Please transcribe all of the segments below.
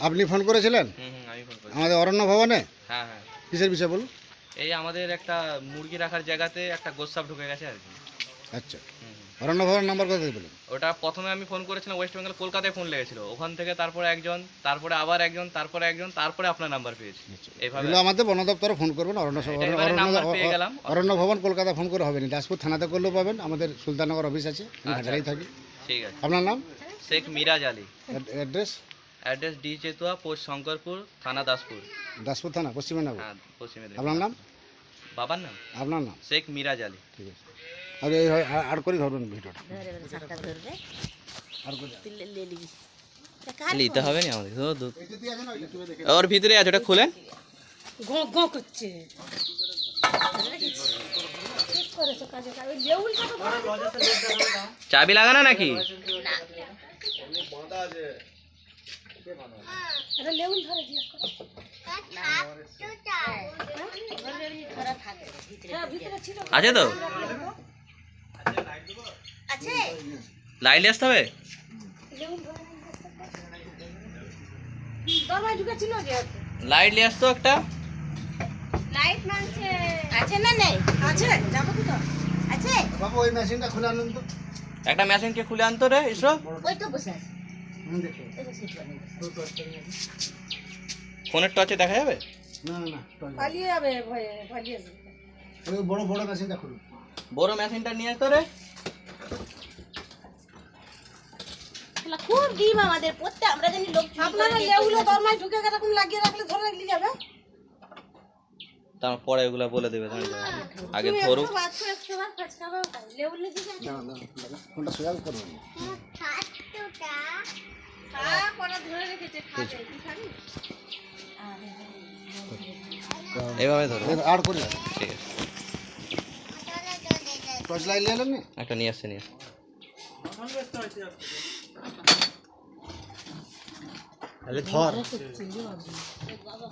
আপনি ফোন করেছিলেন? আমাদের অরণ্য ভবনে? হ্যাঁ হ্যাঁ। কিসের বিষয় বলুন? এই আমাদের একটা মুরগি রাখার জায়গাতে একটা গোসাপ ঢুকে গেছে আর কি। আচ্ছা। অরণ্য ভবনের নাম্বার কথা বলুন ওটা প্রথমে আমি ফোন করেছিলাম ওয়েস্ট বেঙ্গল কলকাতায় ফোন লেগেছিল। ওখান থেকে তারপরে একজন তারপরে আবার একজন তারপরে একজন তারপরে আপনার নাম্বার পেয়েছি। এইভাবে আমাদের বন দপ্তরে ফোন করবেন অরণ্য এটা অরণ্য- ভবন কলকাতা ফোন করে হবে না দাসপুর থানাতে করলেও পাবেন আমাদের সুলতাননগর অফিস আছে আমি আচ্ছা। থাকি। ঠিক আছে। আপনার নাম? শেখ মিরাজ আলী। অ্যাড্রেস অ্যাড্রেস ডি চেতুয়া পোস্ট শঙ্করপুর থানা দাসপুর দাসপুর থানা পশ্চিম মেদিনীপুর হ্যাঁ পশ্চিম মেদিনীপুর। আপনার নাম? বাবার নাম? আপনার নাম? শেখ মিরাজ আলী। ঠিক আছে। আর এই আর- আর করে ধরবেন ভিডিওটা। আর করে নিতে হবে না আমাদের ওর ভিতরে আছে ওটা খুলেন। গো গো করছে। চাবি লাগানো নাকি? আরে লেবুল ধরে জিজ্ঞেস করো। হ্যাঁ আছে তো? লাইট আসতে হবে? লাইট নিয়ে আসতো একটা? লাইট মানছে আছে না নেই? আছে? যাব তো? আছে? বাবু ওই মেশিনটা খুলে আনুন তো। একটা মেশিনকে খুলে আনতো রে এসো ওই তো বসে আছে। ফোনের টর্চে দেখা যাবে? না না না পালিয়ে যাবে ভয়ে পালিয়ে যাবে। ওই বড় বড় মেশিনটা খুলুন। বড় মেশিনটা নিয়ে আসতো রে। খুব ডিম আমাদের পড়তে আমরা জানি লোক আপনারা নিয়ে দরমায় ঢুকে এরকম লাগিয়ে রাখলে ধরে রাখলে যাবে? তারপরে ওগুলা বলে দেবে। আগে দিকে না না ফোনটা সোজা হ্যাঁ। ধরে ধরো। আর করে ঠিক আছে। টর্চ লাইট নিয়ে এলেন একটা নিয়ে আসছে নিয়ে। তাহলে ধর।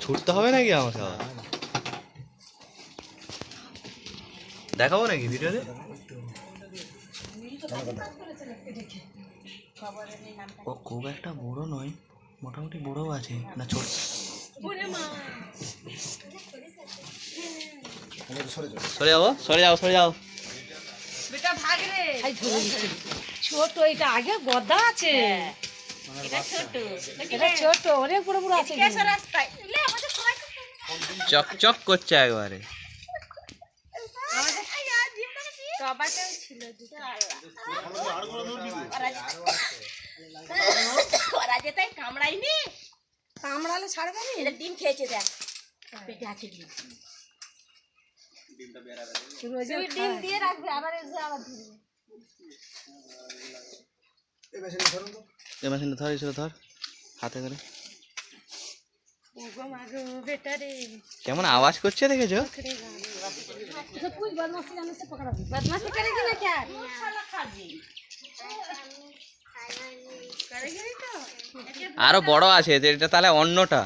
ছুটতে হবে নাকি আমাকে আবার? দেখাবো নাকি ভিডিওতে? ও খুব একটা বড় নয় মোটামুটি বড় আছে না ছোট? সরে যাও সরে যাব সরে যাও। সরে যাও। ছোট এটা আগে গদা আছে। এটা ছোট। এটা ছোট অনেক বড় বড় আছে চক চক করছে একবারে আমাদের সবাইটাও ছিল দুটো। ওরা যে তাই কামড়াইনি কামড়ালে ছাড়বে না? এটা ডিম খেয়েছে দেখ। পেটে আছে ডিম। দিয়ে রাখবি আবার আবার ধরবি। ধর হাতে করে। কেমন আওয়াজ করছে দেখেছ? আরও বড় আছে এটা তাহলে অন্যটা।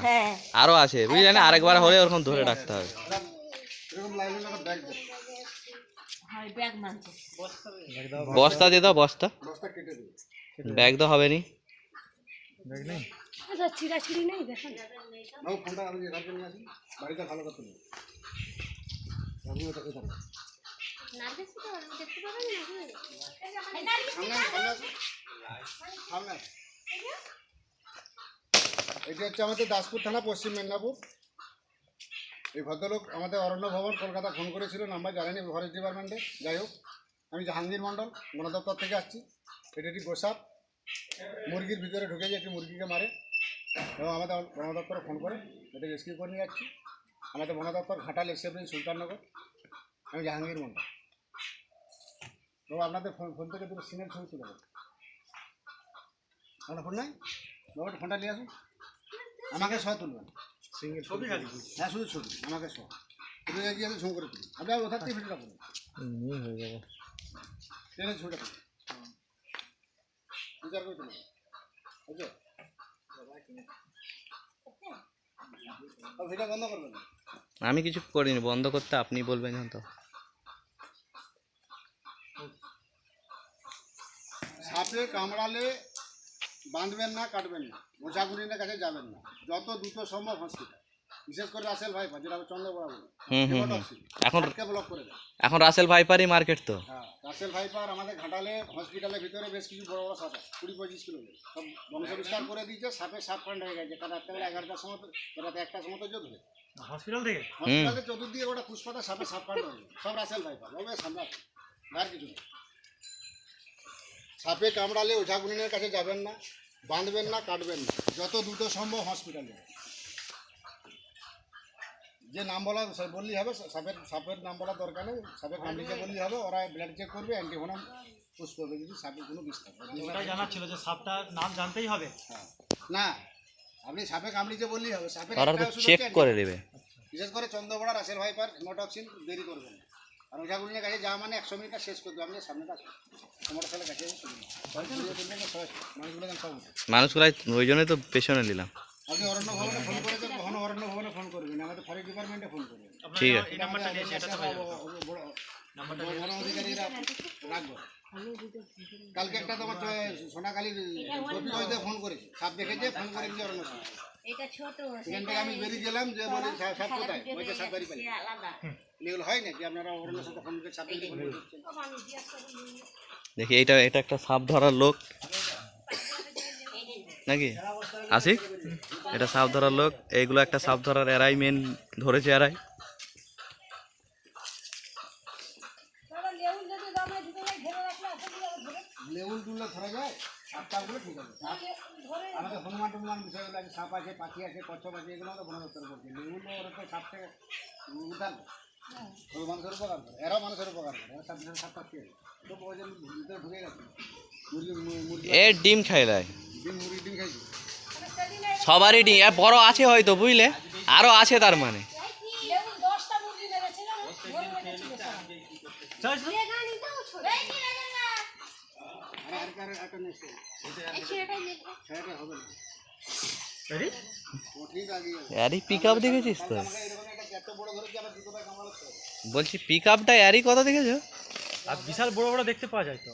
আরও আছে বুঝলে না? আরেকবার হলে ওরকম ধরে রাখতে হবে। বস্তা দিয়ে দাও বস্তা। ব্যাগ তো হবে নি ব্যাগ নেই? আচ্ছা ছিঁড়াছিড়ি নেই দেখেন। বাড়িটা ভালো করতে এটি হচ্ছে আমাদের দাসপুর থানা পশ্চিম মেদিনীপুর। এই ভদ্রলোক আমাদের অরণ্য ভবন কলকাতা ফোন করেছিল নাম্বার জানেনি ফরেস্ট ডিপার্টমেন্টে। যাই হোক আমি জাহাঙ্গীর মণ্ডল গণদপ্তর থেকে আসছি। এটা একটি গোসাপ। মুরগির ভিতরে ঢুকে যায় একটি মুরগিকে মারে। এবং আমাদের বন দপ্তরে ফোন করে এটা রেস্কিউ করে নিয়ে যাচ্ছি। আমাদের বন দপ্তর ঘাটাল এসএফ সুলতাননগর। আমি জাহাঙ্গীর মণ্ডল। বাবু আপনাদের ফোন ফোন থেকে দুটো সিনের ছবি তুলে দেবো আপনার ফোন নাই? বাবু ফোনটা নিয়ে আসুন। আমাকে সহ তুলবেন। সিঙ্গেল ছবি হ্যাঁ শুধু ছবি আমাকে সহ। তুলে গিয়ে ঝুম করে তুলুন আপনি আর কোথার থেকে ভিডিওটা করুন হয়ে যাবে। ছবিটা তুলুন বিচার করে তুলুন। বুঝছ ভিডিও বন্ধ করবেন না আমি কিছু করিনি বন্ধ করতে আপনি বলবেন তো। সাপে কামড়ালে বাঁধবেন না কাটবেন না। ওঝাগুলিনের কাছে যাবেন না। যত দ্রুত সম্ভব হসপিটাল বিশেষ করে রাসেল ভাইপা যেটা আমি চন্দ্রবড়া বলি। এখন ব্লক করে এখন রাসেল ভাইপারই মার্কেট তো। হ্যাঁ। রাসেল ভাইপার আমাদের ঘাটালে হসপিটালের ভিতরে বেশ কিছু বড় বড় সাপ আছে কুড়ি পঁচিশ কিলো সব বংশ বিস্তার করে দিয়েছে সাপে সাপ কাণ্ড হয়ে গেছে। কারণ রাত্রেবেলা এগারোটার সময় তো রাতে একটার সময় তো যোধবে হসপিটাল থেকে? হসপিটালের চতুর্দিকে ওটা পুষ্পাটা সাপে সাপ কাণ্ড হয়ে সব রাসেল ভাইপার ওবে সামনে আর কিছু নেই সাপে কামড়ালে ওঝাগুলিনের কাছে যাবেন না বাঁধবেন না কাটবেন না। যত দ্রুত সম্ভব হসপিটালে যে নাম বলা সে বললেই হবে সাপের সাপের নাম বলার দরকার নেই সাপের কামড়িকে বললেই হবে ওরা ব্লাড চেক করবে অ্যান্টিভেনম পুশ করবে যদি সাপের কোনো বিষ থাকে ওটাই জানার ছিল যে সাপটার নাম জানতেই হবে। হ্যাঁ। না আপনি সাপে কামড়িকে বললেই হবে ওষুধ চেক করে দেবে। বিশেষ করে চন্দ্রবড়া রাসেল ভাইপার হিমোটক্সিন দেরি করবেন। আর ওঝাগুলিনের কাছে যাওয়া মানে একশো মিনিটটা শেষ করবে আপনি সামনে। মানুষগুলো ওই জন্যই তো পেছনে নিলাম। আপনি অরণ্য ভবনে ফোন কখনো অরণ্য ভবনে ফোন করবেন আমাদের ফরেস্ট ডিপার্টমেন্টে ফোন করবেন ঠিক আছে। এই নাম্বারটা এটা তো নাম্বারটা বড় অধিকারীরা রাখব। কালকে একটা তোমার সোনাকালীর ফোন করেছে। সাপ দেখেছে ফোন করে দিয়ে অরণ্য সাপ। এটা ছোট সেখান থেকে আমি বেরিয়ে গেলাম যে বলি সাপ সাপ কোথায়? বলছে সাপ বাড়ি পাই আলাদা। এগুলো হয় নাকি? আপনারা অরণ্য সাথে ফোন করে সাপ দেখে দেখি এইটা এটা একটা সাপ ধরার লোক। নাকি? আসি এটা সাপ ধরার লোক। এইগুলো একটা সাপ ধরার এরাই মেন ধরেছে এরাই। লেবুল তুললে ধরা যায় সাপটাগুলো ঠিক আছে। আমাদের হনুমান বিষয়গুলো আছে সাপ আছে পাখি আছে কচ্ছপ আছে এগুলো আমাদের বন দপ্তর করছে। লেবুল ওরা তো সাপ থেকে উদ্ধার করে। মানুষের উপকার করে এরাও মানুষের উপকার করে এরা সাপ সাপ পাখি আছে। তো ওই যে ভিতরে ঢুকে গেছে। মুরগি মুরগি এ ডিম খাইলায় ডিম মুরগি ডিম খাইছি। সবারই ডিম। বড় আছে হয়তো, বুঝলে? আরও আছে তার মানে। পিক আপ দেখেছিস তো। বলছি পিক আপটা এরই কথা দেখেছ? আর বিশাল বড় বড় দেখতে পাওয়া যায় তো।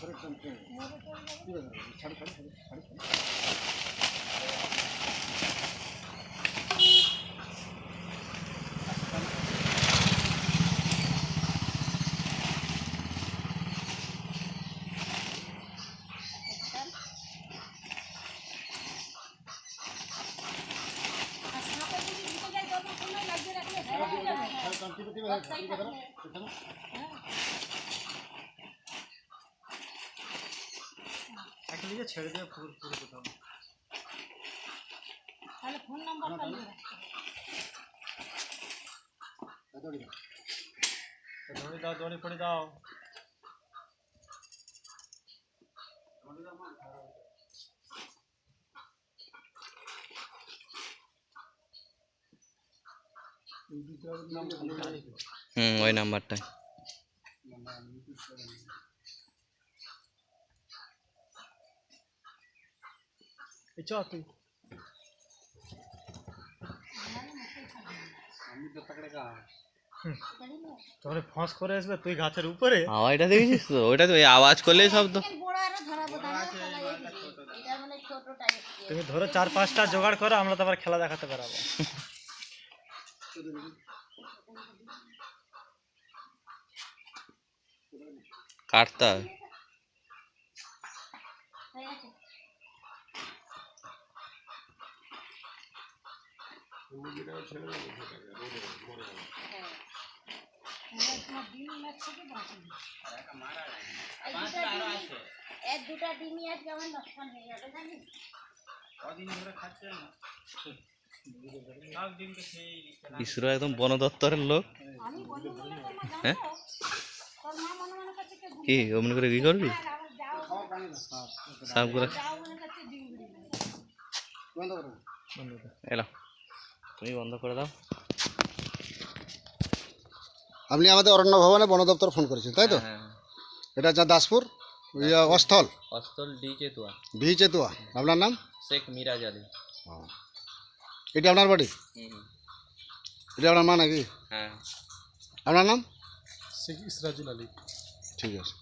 ধরে টানতে হবে। ঠিক আছে, ছাড়ো, ছাড়ো, ছাড়ো, ছাড়ো, ছাড়ো। ছাড়ো, টান, টিপে, টিপে, টিপে ধরো, এখানে। একটা দিকে ছেড়ে দিয়ে পুরো পুরো কোথাও এত দিকে। দড়ি দাও দড়ি ফড়ি দাও হুম ওই নাম্বারটাই তুই। হুম। ফস করে আসবে তুই গাছের উপরে? আওয়াজটা দেখেছিস তো? ওইটা তো আওয়াজ করলেই সব তো। মানে তুমি ধরো চার পাঁচটা জোগাড় করো আমরা তো আবার খেলা দেখাতে পারব কাটতে হবে এক দুটা ডিমই আজকে আমার হয়ে গেল জানিস? ইসরো একদম বন দপ্তরের লোক। হ্যাঁ? কে অমনি করে কি করবি। এলাম তুমি বন্ধ করে দাও। আপনি আমাদের অরণ্য ভবনে বন দপ্তর ফোন করেছেন তাই তো? হ্যাঁ এটা হচ্ছে দাসপুর ইয়া, অস্থল। ডি চেতুয়া ভি চেতুয়া আপনার নাম? শেখ মিরাজ আলী। এটা আপনার বাড়ি? হুম এটা আপনার মা নাকি? হ্যাঁ। আপনার নাম? শেখ ইসরাজুল আলী। ঠিক আছে।